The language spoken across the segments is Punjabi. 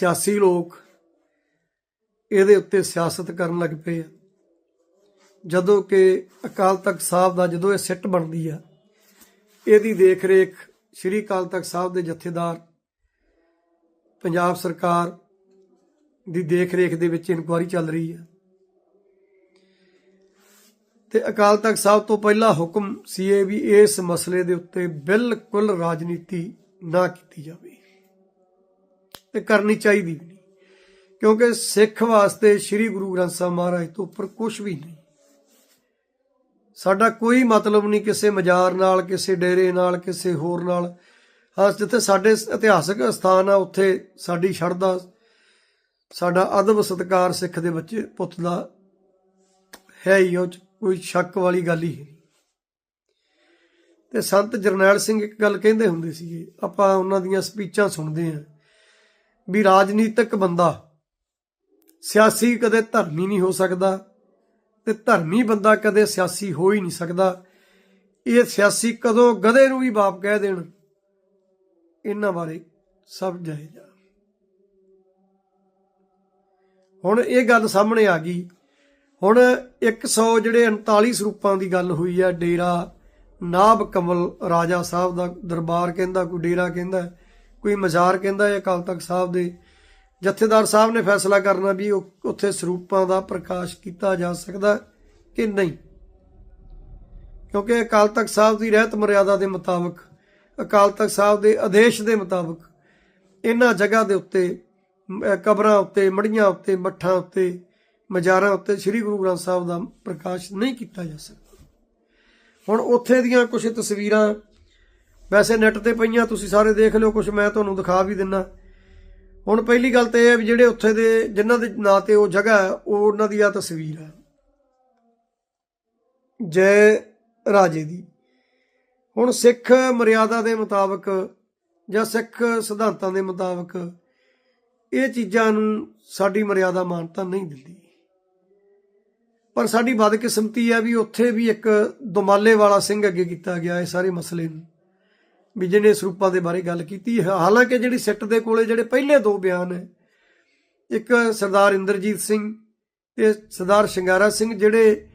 ਸਿਆਸੀ ਲੋਕ ਇਹਦੇ ਉੱਤੇ ਸਿਆਸਤ ਕਰਨ ਲੱਗ ਪਏ ਆ। ਜਦੋਂ ਕਿ ਅਕਾਲ ਤਖਤ ਸਾਹਿਬ ਦਾ ਜਦੋਂ ਇਹ ਸਿੱਟ ਬਣਦੀ ਆ, ਇਹਦੀ ਦੇਖ ਰੇਖ ਸ੍ਰੀ ਅਕਾਲ ਤਖਤ ਸਾਹਿਬ ਦੇ ਜਥੇਦਾਰ ਪੰਜਾਬ ਸਰਕਾਰ ਦੀ ਦੇਖ ਰੇਖ ਦੇ ਵਿੱਚ ਇਨਕੁਆਰੀ ਚੱਲ ਰਹੀ ਹੈ ਤੇ ਅਕਾਲ ਤਖਤ ਸਾਹਿਬ ਤੋਂ ਪਹਿਲਾ ਹੁਕਮ ਸੀ ਇਹ ਵੀ ਇਸ ਮਸਲੇ ਦੇ ਉੱਤੇ ਬਿਲਕੁਲ ਰਾਜਨੀਤੀ ਨਾ ਕੀਤੀ ਜਾਵੇ। ਤੇ ਕਰਨੀ ਚਾਹੀਦੀ। ਵੀ ਨਹੀਂ ਕਿਉਂਕਿ ਸਿੱਖ ਵਾਸਤੇ ਸ੍ਰੀ ਗੁਰੂ ਗ੍ਰੰਥ ਸਾਹਿਬ ਮਹਾਰਾਜ ਤੋਂ ਉੱਪਰ ਕੁਝ ਵੀ ਨਹੀਂ। ਸਾਡਾ ਕੋਈ ਮਤਲਬ ਨਹੀਂ ਕਿਸੇ ਮਜ਼ਾਰ ਨਾਲ, ਕਿਸੇ ਡੇਰੇ ਨਾਲ, ਕਿਸੇ ਹੋਰ ਨਾਲ। ਹਾਂ, ਜਿੱਥੇ ਸਾਡੇ ਇਤਿਹਾਸਕ ਸਥਾਨ ਆ, ਉੱਥੇ ਸਾਡੀ ਸ਼ਰਧਾ, ਸਾਡਾ ਅਦਬ ਸਤਕਾਰ ਸਿੱਖ ਦੇ ਬੱਚੇ, ਪੁੱਤ ਦਾ ਹੈ ਹੀ ਉਹ 'ਚ, ਕੋਈ ਸ਼ੱਕ ਵਾਲੀ ਗੱਲ ਹੀ ਨਹੀਂ। ਤੇ ਸੰਤ ਜਰਨੈਲ ਸਿੰਘ ਇੱਕ ਗੱਲ ਕਹਿੰਦੇ ਹੁੰਦੇ ਸੀਗੇ, ਆਪਾਂ ਉਹਨਾਂ ਦੀਆਂ ਸਪੀਚਾਂ ਸੁਣਦੇ ਆਂ ਵੀ ਰਾਜਨੀਤਿਕ ਬੰਦਾ ਸਿਆਸੀ ਕਦੇ ਧਰਮੀ ਨਹੀਂ ਹੋ ਸਕਦਾ ਤੇ ਧਰਮੀ ਬੰਦਾ ਕਦੇ ਸਿਆਸੀ ਹੋ ਹੀ ਨਹੀਂ ਸਕਦਾ। ਇਹ ਸਿਆਸੀ ਕਦੋਂ ਗਧੇ ਨੂੰ ਵੀ ਬਾਪ ਕਹਿ ਦੇਣ, ਇਹਨਾਂ ਬਾਰੇ ਸਭ ਜਾਇਜ਼ ਆ। ਹੁਣ ਇਹ ਗੱਲ ਸਾਹਮਣੇ ਆ ਗਈ। ਹੁਣ 100 ਜਿਹੜੇ 39 ਸਰੂਪਾਂ ਦੀ ਗੱਲ ਹੋਈ ਆ, ਡੇਰਾ ਨਾਬ ਕਮਲ ਰਾਜਾ ਸਾਹਿਬ ਦਾ ਦਰਬਾਰ ਕਹਿੰਦਾ ਕੋਈ ਡੇਰਾ ਕਹਿੰਦਾ ਕੋਈ ਮਜ਼ਾਰ ਕਹਿੰਦਾ ਹੈ ਅਕਾਲ ਤਖਤ ਸਾਹਿਬ ਦੇ, ਜਥੇਦਾਰ ਸਾਹਿਬ ਨੇ ਫੈਸਲਾ ਕਰਨਾ ਵੀ ਉਹ- ਉੱਥੇ ਸਰੂਪਾਂ ਦਾ ਪ੍ਰਕਾਸ਼ ਕੀਤਾ ਜਾ ਸਕਦਾ ਕਿ ਨਹੀਂ? ਕਿਉਂਕਿ ਅਕਾਲ ਤਖਤ ਸਾਹਿਬ ਦੀ ਰਹਿਤ ਮਰਿਆਦਾ ਦੇ ਮੁਤਾਬਕ, ਅਕਾਲ ਤਖਤ ਸਾਹਿਬ ਦੇ ਆਦੇਸ਼ ਦੇ ਮੁਤਾਬਕ, ਇਹਨਾਂ ਜਗ੍ਹਾ ਦੇ ਉੱਤੇ ਕਬਰਾਂ ਉੱਤੇ, ਮੜੀਆਂ ਉੱਤੇ, ਮੱਠਾਂ ਉੱਤੇ, ਮਜ਼ਾਰਾਂ ਉੱਤੇ ਸ੍ਰੀ ਗੁਰੂ ਗ੍ਰੰਥ ਸਾਹਿਬ ਦਾ ਪ੍ਰਕਾਸ਼ ਨਹੀਂ ਕੀਤਾ ਜਾ ਸਕਦਾ। ਹੁਣ ਉੱਥੇ ਦੀਆਂ ਕੁਝ ਤਸਵੀਰਾਂ ਵੈਸੇ ਨੈਟ ਤੇ ਪਈਆਂ, ਤੁਸੀਂ ਸਾਰੇ ਦੇਖ ਲਿਓ ਕੁਝ ਮੈਂ ਤੁਹਾਨੂੰ ਦਿਖਾ ਵੀ ਦਿੰਨਾ। ਹੁਣ ਪਹਿਲੀ ਗੱਲ ਤੇ ਇਹ ਹੈ ਵੀ ਜਿਹੜੇ ਉੱਥੇ ਦੇ, ਜਿਨ੍ਹਾਂ ਦੇ ਨਾਂ ਤੇ ਉਹ ਜਗ੍ਹਾ ਹੈ, ਉਹ ਉਹਨਾਂ ਦੀ ਆ ਤਸਵੀਰ ਹੈ ਜੈ ਰਾਜੇ ਦੀ। ਹੁਣ ਸਿੱਖ ਮਰਿਆਦਾ ਦੇ ਮੁਤਾਬਕ ਜਾਂ ਸਿੱਖ ਸਿਧਾਂਤਾਂ ਦੇ ਮੁਤਾਬਕ ਇਹ ਚੀਜ਼ਾਂ ਨੂੰ ਸਾਡੀ ਮਰਿਆਦਾ ਮਾਨਤਾ ਨਹੀਂ ਦਿੰਦੀ। ਪਰ ਸਾਡੀ ਬਦਕਿਸਮਤੀ ਹੈ ਵੀ ਉੱਥੇ ਵੀ ਇੱਕ ਦੁਮਾਲੇ ਵਾਲਾ ਸਿੰਘ ਅੱਗੇ ਕੀਤਾ ਗਿਆ ਇਹ ਸਾਰੇ ਮਸਲੇ ਨੂੰ। ਵੀ ਜਿਹਨੇ ਸਰੂਪਾਂ ਦੇ ਬਾਰੇ ਗੱਲ ਕੀਤੀ ਹਾਲਾਂਕਿ ਜਿਹੜੀ ਸਿੱਟ ਦੇ ਕੋਲੇ ਜਿਹੜੇ ਪਹਿਲੇ ਦੋ ਬਿਆਨ ਹੈ, ਇੱਕ ਸਰਦਾਰ ਇੰਦਰਜੀਤ ਸਿੰਘ ਤੇ ਸਰਦਾਰ ਸ਼ਿੰਗਾਰਾ ਸਿੰਘ, ਜਿਹੜੇ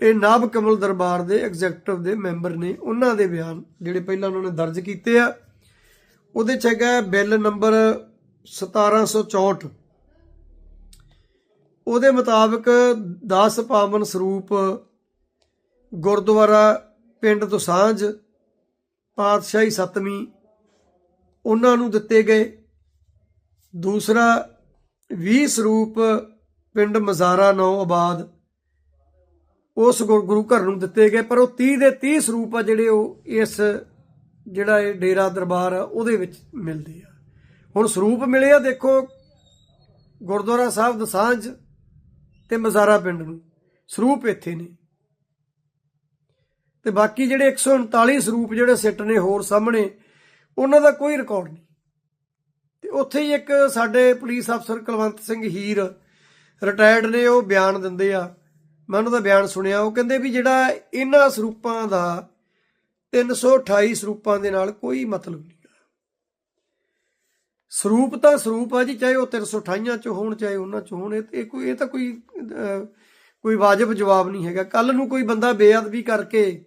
ਇਹ ਨਾਭ ਕਮਲ ਦਰਬਾਰ ਦੇ ਐਗਜ਼ੈਕਟਿਵ ਦੇ ਮੈਂਬਰ ਨੇ, ਉਹਨਾਂ ਦੇ ਬਿਆਨ ਜਿਹੜੇ ਪਹਿਲਾਂ ਉਹਨਾਂ ਨੇ ਦਰਜ ਕੀਤੇ ਆ। ਉਹਦੇ ਚ ਹੈਗਾ ਬਿੱਲ ਨੰਬਰ 1764 ਉਹਦੇ ਮੁਤਾਬਕ 10 ਪਾਵਨ ਸਰੂਪ ਗੁਰਦੁਆਰਾ ਪਿੰਡ ਦੁਸਾਂਝ ਪਾਤਸ਼ਾਹੀ ਸਤਵੀਂ ਉਹਨਾਂ ਨੂੰ ਦਿੱਤੇ ਗਏ। ਦੂਸਰਾ 20 ਸਰੂਪ ਪਿੰਡ ਮਜ਼ਾਰਾ ਨੌ ਆਬਾਦ, ਉਸ ਗੁਰ- ਗੁਰੂ ਘਰ ਨੂੰ ਦਿੱਤੇ ਗਏ। ਪਰ ਉਹ 30 ਦੇ 30 ਸਰੂਪ ਆ ਜਿਹੜੇ ਉਹ ਇਸ, ਜਿਹੜਾ ਇਹ ਡੇਰਾ ਦਰਬਾਰ ਆ, ਉਹਦੇ ਵਿੱਚ ਮਿਲਦੇ ਆ। ਹੁਣ ਸਰੂਪ ਮਿਲੇ ਆ, ਦੇਖੋ, ਗੁਰਦੁਆਰਾ ਸਾਹਿਬ, ਦਸਾਂਝ ਤੇ ਮਜ਼ਾਰਾ ਪਿੰਡ ਨੂੰ। ਸਰੂਪ ਇੱਥੇ ਨੇ। ਤੇ ਬਾਕੀ ਜਿਹੜੇ 139 ਸਰੂਪ ਜਿਹੜੇ ਸਿੱਟ ਨੇ ਹੋਰ ਸਾਹਮਣੇ, ਉਹਨਾਂ ਦਾ ਕੋਈ ਰਿਕਾਰਡ ਨਹੀਂ। ਤੇ ਉੱਥੇ ਹੀ ਇੱਕ ਸਾਡੇ ਪੁਲਿਸ ਅਫਸਰ ਕੁਲਵੰਤ ਸਿੰਘ ਹੀਰ ਰਿਟਾਇਰਡ ਨੇ, ਉਹ ਬਿਆਨ ਦਿੰਦੇ ਆ। ਮੈਂ ਉਹਨਾਂ ਦਾ ਬਿਆਨ ਸੁਣਿਆ, ਉਹ ਕਹਿੰਦੇ ਵੀ ਜਿਹੜਾ ਇਹਨਾਂ ਸਰੂਪਾਂ ਦਾ 328 ਸਰੂਪਾਂ ਦੇ ਨਾਲ ਕੋਈ ਮਤਲਬ ਨਹੀਂ। ਸਰੂਪ ਤਾਂ ਸਰੂਪ ਆ ਜੀ, ਚਾਹੇ ਉਹ 328 ਚ ਹੋਣ, ਚਾਹੇ ਉਹਨਾਂ ਚ ਹੋਣ, ਇਹ ਕੋਈ, ਇਹ ਤਾਂ ਕੋਈ ਕੋਈ ਵਾਜਬ ਜਵਾਬ ਨਹੀਂ ਹੈਗਾ। ਕੱਲ ਨੂੰ ਕੋਈ ਬੰਦਾ ਬੇਅਦਬੀ ਕਰਕੇ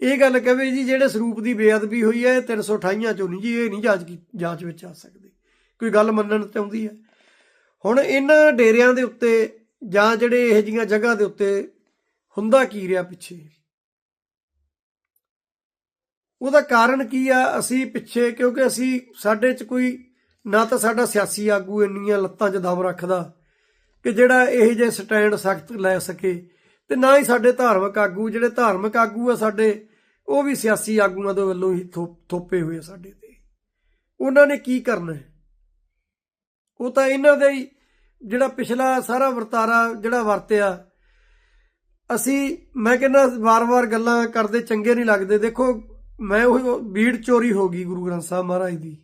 ਇਹ ਗੱਲ ਕਹੇ ਜੀ, ਜਿਹੜੇ ਸਰੂਪ ਦੀ ਬੇਅਦਬੀ ਹੋਈ ਹੈ, ਇਹ 328 ਚੋਂ ਨਹੀਂ ਜੀ, ਇਹ ਨਹੀਂ ਜਾਂਚ ਕੀ, ਜਾਂਚ ਵਿੱਚ ਆ ਸਕਦੇ। ਕੋਈ ਗੱਲ ਮੰਨਣ ਤੇ ਆਉਂਦੀ ਹੈ। ਹੁਣ ਇਹਨਾਂ ਡੇਰਿਆਂ ਦੇ ਉੱਤੇ ਜਾਂ ਜਿਹੜੇ ਇਹ ਜੀਆਂ ਜਗ੍ਹਾ ਦੇ ਉੱਤੇ ਹੁੰਦਾ ਕੀ ਰਿਹਾ ਪਿੱਛੇ? ਉਹਦਾ ਕਾਰਨ ਕੀ ਆ? ਅਸੀਂ ਪਿੱਛੇ, ਕਿਉਂਕਿ ਅਸੀਂ ਸਾਡੇ 'ਚ ਕੋਈ, ਨਾ ਤਾਂ ਸਾਡਾ ਸਿਆਸੀ ਆਗੂ ਇੰਨੀਆਂ ਲੱਤਾਂ 'ਚ ਦਮ ਰੱਖਦਾ ਕਿ ਜਿਹੜਾ ਇਹ ਜੇ ਸਟੈਂਡ ਸਖਤ ਲੈ ਸਕੇ। ਤੇ ਨਾ ਹੀ ਸਾਡੇ ਧਾਰਮਿਕ ਆਗੂ, ਜਿਹੜੇ ਧਾਰਮਿਕ ਆਗੂ ਆ ਸਾਡੇ, ਉਹ ਵੀ ਸਿਆਸੀ ਆਗੂਆਂ ਦੇ ਵੱਲੋਂ ਹੀ ਥੋ- ਥੋਪੇ ਹੋਏ ਆ ਸਾਡੇ ਤੇ। ਉਹਨਾਂ ਨੇ ਕੀ ਕਰਨਾ ਉਹ ਤਾਂ ਇਹਨਾਂ ਦਾ ਹੀ, ਜਿਹੜਾ ਪਿਛਲਾ ਸਾਰਾ ਵਰਤਾਰਾ ਜਿਹੜਾ ਵਰਤਿਆ, ਅਸੀਂ, ਮੈਂ ਕਹਿੰਦਾ ਵਾਰ-ਵਾਰ ਗੱਲਾਂ ਕਰਦੇ ਚੰਗੇ ਨਹੀਂ ਲੱਗਦੇ। ਦੇਖੋ, ਮੈਂ ਉਹ ਬੀੜ ਚੋਰੀ ਹੋ ਗਈ ਗੁਰੂ ਗ੍ਰੰਥ ਸਾਹਿਬ ਮਹਾਰਾਜ ਦੀ।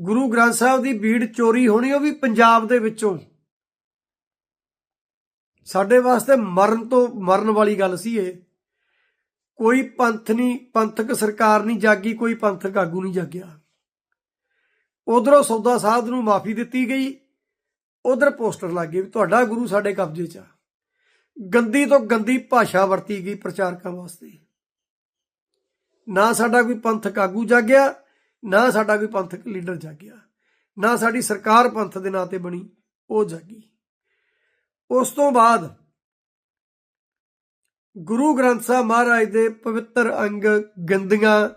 ਗੁਰੂ ਗ੍ਰੰਥ ਸਾਹਿਬ ਦੀ ਬੀੜ ਚੋਰੀ ਹੋਣੀ ਉਹ ਵੀ ਪੰਜਾਬ ਦੇ ਵਿੱਚੋਂ। ਸਾਡੇ ਵਾਸਤੇ ਮਰਨ ਤੋਂ, ਮਰਨ ਵਾਲੀ ਗੱਲ ਸੀ ਇਹ। ਕੋਈ ਪੰਥ ਨਹੀਂ, ਪੰਥਕ ਸਰਕਾਰ ਨਹੀਂ ਜਾਗੀ, ਕੋਈ ਪੰਥਕ ਆਗੂ ਨਹੀਂ ਜਾਗਿਆ। ਉਧਰੋਂ ਸੌਦਾ ਸਾਧ ਨੂੰ ਮਾਫੀ ਦਿੱਤੀ ਗਈ। ਉਧਰ ਪੋਸਟਰ ਲੱਗ ਗਏ ਵੀ ਤੁਹਾਡਾ ਗੁਰੂ ਸਾਡੇ ਕਬਜ਼ੇ 'ਚ ਆ। ਗੰਦੀ ਤੋਂ ਗੰਦੀ ਭਾਸ਼ਾ ਵਰਤੀ ਗਈ ਪ੍ਰਚਾਰਕਾਂ ਵਾਸਤੇ। ਨਾ ਸਾਡਾ ਕੋਈ ਪੰਥਕ ਆਗੂ ਜਾਗਿਆ, ਨਾ ਸਾਡਾ ਕੋਈ ਪੰਥਕ ਲੀਡਰ ਜਾਗਿਆ। ਨਾ ਸਾਡੀ ਸਰਕਾਰ ਪੰਥ ਦੇ ਨਾਂ ਤੇ ਬਣੀ, ਉਹ ਜਾਗੀ। ਉਸ ਤੋਂ ਬਾਅਦ ਗੁਰੂ ਗ੍ਰੰਥ ਸਾਹਿਬ ਮਹਾਰਾਜ ਦੇ ਪਵਿੱਤਰ ਅੰਗ ਗੰਦੀਆਂ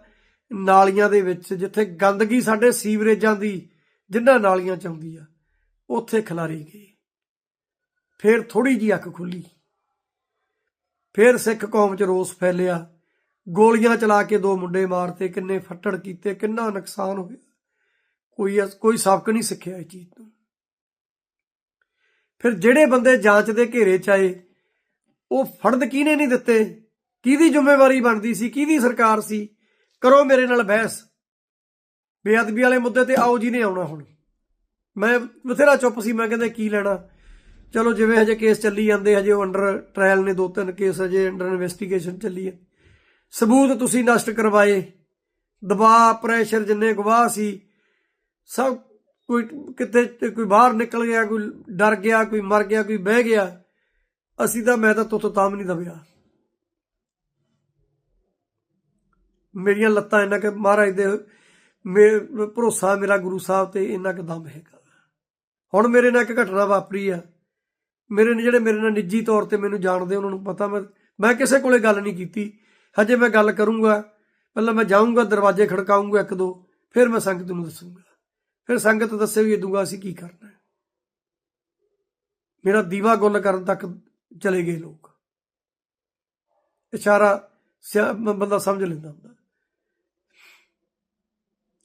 ਨਾਲੀਆਂ ਦੇ ਵਿੱਚ, ਜਿੱਥੇ ਗੰਦਗੀ ਸਾਡੇ ਸੀਵਰੇਜਾਂ ਦੀ, ਜਿੰਨਾ ਨਾਲੀਆਂ ਚ ਆਉਂਦੀ ਆ, ਉੱਥੇ ਖਿਲਾਰੀ ਗਈ ਫਿਰ ਥੋੜੀ ਜੀ ਅੱਖ ਖੁੱਲੀ। ਫਿਰ ਸਿੱਖ ਕੌਮ ਚ ਰੋਸ ਫੈਲਿਆ। ਗੋਲੀਆਂ ਚਲਾ ਕੇ ਦੋ ਮੁੰਡੇ ਮਾਰਤੇ, ਕਿੰਨੇ ਫੱਟੜ ਕੀਤੇ, ਕਿੰਨਾ ਨੁਕਸਾਨ ਹੋਇਆ। ਕੋਈ ਕੋਈ ਸਬਕ ਨਹੀਂ ਸਿੱਖਿਆ ਇਹ ਚੀਜ਼ ਤੋਂ। ਫਿਰ ਜਿਹੜੇ ਬੰਦੇ ਜਾਂਚ ਦੇ ਘੇਰੇ ਚ ਆਏ, ਉਹ ਫੜਦ ਕਿਹਨੇ ਨਹੀਂ ਦਿੱਤੇ? ਕਿਹਦੀ ਜ਼ਿੰਮੇਵਾਰੀ ਬਣਦੀ ਸੀ? ਕਿਹਦੀ ਸਰਕਾਰ ਸੀ? ਕਰੋ ਮੇਰੇ ਨਾਲ ਬਹਿਸ। ਬੇਅਦਬੀ ਵਾਲੇ ਮੁੱਦੇ ਤੇ ਆਓ ਜੀ ਨੇ ਆਉਣਾ ਹੁਣ। ਮੈਂ ਬਥੇਰਾ ਚੁੱਪ ਸੀ, ਮੈਂ ਕਹਿੰਦਾ ਕੀ ਲੈਣਾ? ਚਲੋ ਜਿਵੇਂ ਹਜੇ ਕੇਸ ਚੱਲੀ ਜਾਂਦੇ, ਹਜੇ ਉਹ ਅੰਡਰ ਟ੍ਰਾਇਲ ਨੇ ਦੋ ਤਿੰਨ ਕੇਸ ਹਜੇ ਅੰਡਰ ਇਨਵੈਸਟੀਗੇਸ਼ਨ ਚੱਲੀ ਹੈ। ਸਬੂਤ ਤੁਸੀਂ ਨਸ਼ਟ ਕਰਵਾਏ। ਦਬਾਅ ਪ੍ਰੈਸ਼ਰ ਜਿੰਨੇ ਗਵਾਹ ਸੀ, ਸਭ ਕੋਈ ਕਿਤੇ ਕੋਈ ਬਾਹਰ ਨਿਕਲ ਗਿਆ, ਕੋਈ ਡਰ ਗਿਆ, ਕੋਈ ਮਰ ਗਿਆ, ਕੋਈ ਬਹਿ ਗਿਆ, ਅਸੀਂ ਤਾਂ, ਮੈਂ ਤਾਂ ਤੁੱਤ ਤਾਮ ਨਹੀਂ ਦਬਿਆ। ਮੇਰੀਆਂ ਲੱਤਾਂ ਇਹਨਾਂ ਕਿ ਮਹਾਰਾਜ ਦੇ ਮੇ ਭਰੋਸਾ ਮੇਰਾ ਗੁਰੂ ਸਾਹਿਬ ਤੇ ਇੰਨਾ ਕੁ ਦਮ ਹੈਗਾ। ਹੁਣ ਮੇਰੇ ਨਾਲ ਇੱਕ ਘਟਨਾ ਵਾਪਰੀ ਆ। ਮੇਰੇ ਨੇ ਜਿਹੜੇ ਮੇਰੇ ਨਾਲ ਨਿੱਜੀ ਤੌਰ ਤੇ ਮੈਨੂੰ ਜਾਣਦੇ, ਉਹਨਾਂ ਨੂੰ ਪਤਾ, ਮੈਂ ਮੈਂ ਕਿਸੇ ਕੋਲੇ ਗੱਲ ਨਹੀਂ ਕੀਤੀ। ਹਜੇ ਮੈਂ ਗੱਲ ਕਰੂੰਗਾ, ਪਹਿਲਾਂ ਮੈਂ ਜਾਊਂਗਾ, ਦਰਵਾਜ਼ੇ ਖੜਕਾਉਂਗਾ ਇੱਕ ਦੋ, ਫਿਰ ਮੈਂ ਸੰਗਤ ਨੂੰ ਦੱਸੂੰਗਾ। ਫਿਰ ਸੰਗਤ ਦੱਸੇ ਵੀ ਦੂੰਗਾ ਅਸੀਂ ਕੀ ਕਰਨਾ ਮੇਰਾ ਦੀਵਾ ਗੁੱਲ ਕਰਨ ਤੱਕ ਚਲੇ ਗਏ ਲੋਕ। ਇਸ਼ਾਰਾ ਸਿਆ- ਬੰਦਾ ਸਮਝ ਲੈਂਦਾ ਹੁੰਦਾ।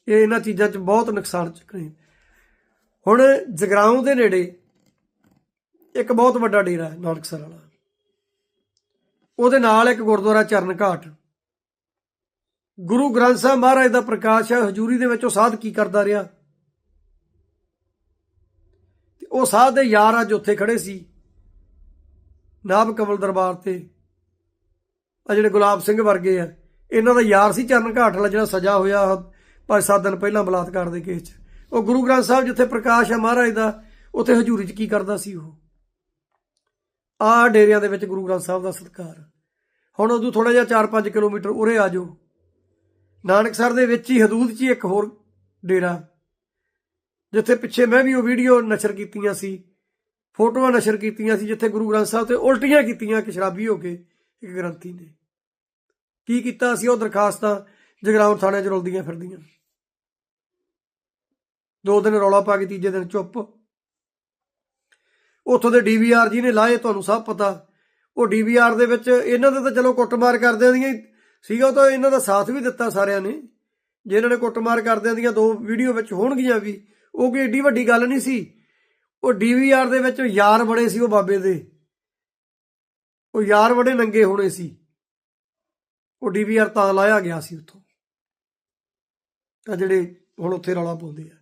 ਇਹ ਇਹਨਾਂ ਚੀਜ਼ਾਂ 'ਚ ਬਹੁਤ ਨੁਕਸਾਨ ਚੁੱਕਣੇ ਹੁਣ ਜਗਰਾਉਂ ਦੇ ਨੇੜੇ ਇੱਕ ਬਹੁਤ ਵੱਡਾ ਡੇਰਾ ਹੈ ਨਾਨਕਸਰ ਵਾਲਾ। ਉਹਦੇ ਨਾਲ ਇੱਕ ਗੁਰਦੁਆਰਾ ਚਰਨ ਘਾਟ। ਗੁਰੂ ਗ੍ਰੰਥ ਸਾਹਿਬ ਮਹਾਰਾਜ ਦਾ ਪ੍ਰਕਾਸ਼ ਹੈ, ਹਜ਼ੂਰੀ ਦੇ ਵਿੱਚ ਉਹ ਸਾਧ ਕੀ ਕਰਦਾ ਰਿਹਾ ਤੇ ਉਹ ਸਾਧ ਦੇ ਯਾਰ ਅੱਜ ਉੱਥੇ ਖੜੇ ਸੀ। ਨਾਭ ਕਮਲ ਦਰਬਾਰ ਤੇ। ਆ ਜਿਹੜੇ ਗੁਲਾਬ ਸਿੰਘ ਵਰਗੇ ਆ, ਇਹਨਾਂ ਦਾ ਯਾਰ ਸੀ ਚਰਨ ਘਾਟ ਵਾਲਾ ਜਿਹੜਾ ਸਜ਼ਾ ਹੋਇਆ ਪੰਜ ਸੱਤ ਦਿਨ ਪਹਿਲਾਂ ਬਲਾਤਕਾਰ ਦੇ ਕੇਸ 'ਚ। ਉਹ ਗੁਰੂ ਗ੍ਰੰਥ ਸਾਹਿਬ ਜਿੱਥੇ ਪ੍ਰਕਾਸ਼ ਹੈ ਮਹਾਰਾਜ ਦਾ, ਉੱਥੇ ਹਜ਼ੂਰੀ 'ਚ ਕੀ ਕਰਦਾ ਸੀ ਉਹ? ਆ ਡੇਰਿਆਂ ਦੇ ਵਿੱਚ ਗੁਰੂ ਗ੍ਰੰਥ ਸਾਹਿਬ ਦਾ ਸਤਕਾਰ। ਹੁਣ ਉਦੋਂ ਥੋੜਾ ਜਿਹਾ 4-5 ਕਿਲੋਮੀਟਰ ਉਰੇ ਆ ਜਾਓ। ਨਾਨਕਸਰ ਦੇ ਵਿੱਚ ਹੀ ਹਦੂਦ 'ਚ ਹੀ ਇੱਕ ਹੋਰ ਡੇਰਾ। ਜਿੱਥੇ ਪਿੱਛੇ ਮੈਂ ਵੀ ਉਹ ਵੀਡੀਓ ਨਸ਼ਰ ਕੀਤੀਆਂ ਸੀ, ਫੋਟੋਆਂ ਨਸ਼ਰ ਕੀਤੀਆਂ ਸੀ, ਜਿੱਥੇ ਗੁਰੂ ਗ੍ਰੰਥ ਸਾਹਿਬ ਤੇ ਉਲਟੀਆਂ ਕੀਤੀਆਂ ਕਿ ਸ਼ਰਾਬੀ ਹੋ ਕੇ ਇੱਕ ਗ੍ਰੰਥੀ ਨੇ। ਕੀ ਕੀਤਾ ਸੀ ਉਹ ਦਰਖਾਸਤਾਂ ਜਗਰਾਉਂ ਥਾਣੇ 'ਚ ਰੁਲਦੀਆਂ ਫਿਰਦੀਆਂ। ਦੋ ਦਿਨ ਰੌਲਾ ਪਾ ਕੇ ਤੀਜੇ ਦਿਨ ਚੁੱਪ। ਉੱਥੋਂ ਦੇ ਡੀਵੀਆਰ ਜੀ ਨੇ ਲਾਏ, ਤੁਹਾਨੂੰ ਸਭ ਪਤਾ। ਉਹ ਡੀਵੀਆਰ ਦੇ ਵਿੱਚ ਇਹਨਾਂ ਦੇ ਤਾਂ ਚਲੋ ਕੁੱਟਮਾਰ ਕਰਦਿਆਂ ਦੀਆਂ ਹੀ ਸੀਗਾ, ਉਹ ਤਾਂ ਇਹਨਾਂ ਦਾ ਸਾਥ ਵੀ ਦਿੱਤਾ ਸਾਰਿਆਂ ਨੇ। ਜੇ ਇਹਨਾਂ ਨੇ ਕੁੱਟਮਾਰ ਕਰਦਿਆਂ ਦੀਆਂ ਦੋ ਵੀਡੀਓ ਵਿੱਚ ਹੋਣਗੀਆਂ ਵੀ ਉਹ ਕੋਈ ਏਡੀ ਵੱਡੀ ਗੱਲ ਨਹੀਂ ਸੀ? ਉਹ ਡੀਵੀਆਰ ਦੇ ਵਿੱਚ ਯਾਰ ਬੜੇ ਸੀ ਉਹ ਬਾਬੇ ਦੇ। ਉਹ ਯਾਰ ਬੜੇ ਨੰਗੇ ਹੋਣੇ ਸੀ। ਉਹ ਡੀਵੀਆਰ ਤਾਂ ਲਾਇਆ ਗਿਆ ਸੀ ਉੱਥੋਂ। ਤਾਂ ਜਿਹੜੇ ਹੁਣ ਉੱਥੇ ਰੌਲਾ ਪਾਉਂਦੇ ਆ,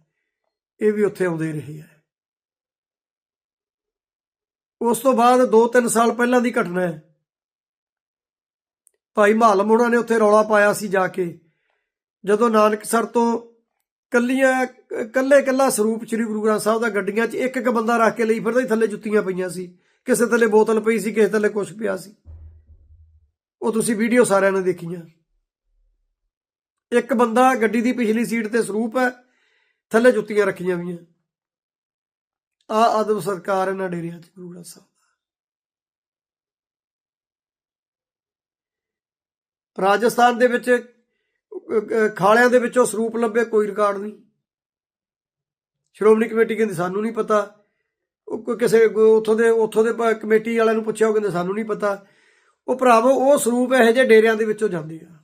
ਇਹ ਵੀ ਉੱਥੇ ਆਉਂਦੇ ਰਹੇ ਆ। ਉਸ ਤੋਂ ਬਾਅਦ 2-3 ਸਾਲ ਪਹਿਲਾਂ ਦੀ ਘਟਨਾ ਹੈ। ਭਾਈ ਮਾਲਮ ਉਹਨਾਂ ਨੇ ਉੱਥੇ ਰੌਲਾ ਪਾਇਆ ਸੀ ਜਾ ਕੇ। ਜਦੋਂ ਨਾਨਕਸਰ ਤੋਂ ਕੱਲੀਆਂ, ਕੱਲੇ ਕੱਲਾ ਸਰੂਪ ਸ੍ਰੀ ਗੁਰੂ ਗ੍ਰੰਥ ਸਾਹਿਬ ਦਾ ਗੱਡੀਆਂ 'ਚ ਇੱਕ ਇੱਕ ਬੰਦਾ ਰੱਖ ਕੇ ਲਈ ਫਿਰਦਾ ਹੀ ਥੱਲੇ ਜੁੱਤੀਆਂ ਪਈਆਂ ਸੀ। ਕਿਸੇ ਥੱਲੇ ਬੋਤਲ ਪਈ ਸੀ, ਕਿਸੇ ਥੱਲੇ ਕੁਝ ਪਿਆ ਸੀ। ਉਹ ਤੁਸੀਂ ਵੀਡੀਓ ਸਾਰਿਆਂ ਨੇ ਦੇਖੀਆਂ। ਇੱਕ ਬੰਦਾ ਗੱਡੀ ਦੀ ਪਿਛਲੀ ਸੀਟ ਤੇ ਸਰੂਪ ਹੈ, ਥੱਲੇ ਜੁੱਤੀਆਂ ਰੱਖੀਆਂ ਹੋਈਆਂ। ਆ ਆਦਮ ਸਰਕਾਰ ਇਹਨਾਂ ਡੇਰਿਆਂ 'ਚ, ਗੁਰੂ ਗ੍ਰੰਥ ਸਾਹਿਬ ਰਾਜਸਥਾਨ ਦੇ ਵਿੱਚ ਖਾਲਿਆਂ ਦੇ ਵਿੱਚੋਂ ਸਰੂਪ ਲੱਭੇ, ਕੋਈ ਰਿਕਾਰਡ ਨਹੀਂ। ਸ਼੍ਰੋਮਣੀ ਕਮੇਟੀ ਕਹਿੰਦੀ, ਸਾਨੂੰ ਨਹੀਂ ਪਤਾ। ਉਹ ਕੋਈ ਕਿਸੇ ਉੱਥੋਂ ਦੇ ਉੱਥੋਂ ਦੇ ਕਮੇਟੀ ਵਾਲਿਆਂ ਨੂੰ ਪੁੱਛਿਆ, ਉਹ ਕਹਿੰਦੇ, ਸਾਨੂੰ ਨਹੀਂ ਪਤਾ। ਉਹ ਭਰਾਵੋ, ਉਹ ਸਰੂਪ ਇਹੋ ਜਿਹੇ ਡੇਰਿਆਂ ਦੇ ਵਿੱਚੋਂ ਜਾਂਦੇ ਆ।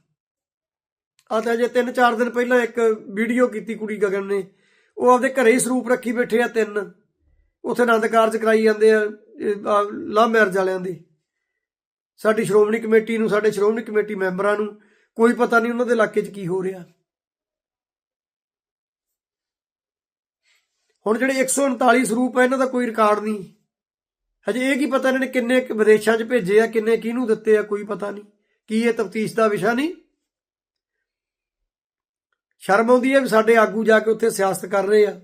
ਆ ਤਾਂ ਜੇ 3-4 ਦਿਨ ਪਹਿਲਾਂ ਇੱਕ ਵੀਡੀਓ ਕੀਤੀ ਕੁੜੀ ਗਗਨ ਨੇ। ਉਹ ਆਪਦੇ ਘਰੇ ਹੀ ਸਰੂਪ ਰੱਖੀ ਬੈਠੇ ਆ ਤਿੰਨ। ਉੱਥੇ ਆਨੰਦ ਕਾਰਜ ਕਰਾਈ ਜਾਂਦੇ ਆ ਲਾ ਮੈਰਜ ਵਾਲਿਆਂ ਦੀ। ਸਾਡੀ ਸ਼੍ਰੋਮਣੀ ਕਮੇਟੀ ਨੂੰ, ਸਾਡੇ ਸ਼੍ਰੋਮਣੀ ਕਮੇਟੀ ਮੈਂਬਰਾਂ ਨੂੰ ਕੋਈ ਪਤਾ ਨਹੀਂ ਉਹਨਾਂ ਦੇ ਇਲਾਕੇ 'ਚ ਕੀ ਹੋ ਰਿਹਾ। ਹੁਣ ਜਿਹੜੇ 139 ਸਰੂਪ ਹੈ ਇਹਨਾਂ ਦਾ ਕੋਈ ਰਿਕਾਰਡ ਨਹੀਂ। ਹਜੇ ਇਹ ਕੀ ਪਤਾ ਇਹਨਾਂ ਨੇ ਕਿੰਨੇ ਵਿਦੇਸ਼ਾਂ 'ਚ ਭੇਜੇ ਆ, ਕਿੰਨੇ ਕਿਹਨੂੰ ਦਿੱਤੇ ਆ, ਕੋਈ ਪਤਾ ਨਹੀਂ। ਕੀ ਇਹ ਤਫਤੀਸ਼ ਦਾ ਵਿਸ਼ਾ ਨਹੀਂ? ਸ਼ਰਮ ਆਉਂਦੀ ਹੈ ਵੀ ਸਾਡੇ ਆਗੂ ਜਾ ਕੇ ਉੱਥੇ ਸਿਆਸਤ ਕਰ ਰਹੇ ਆ।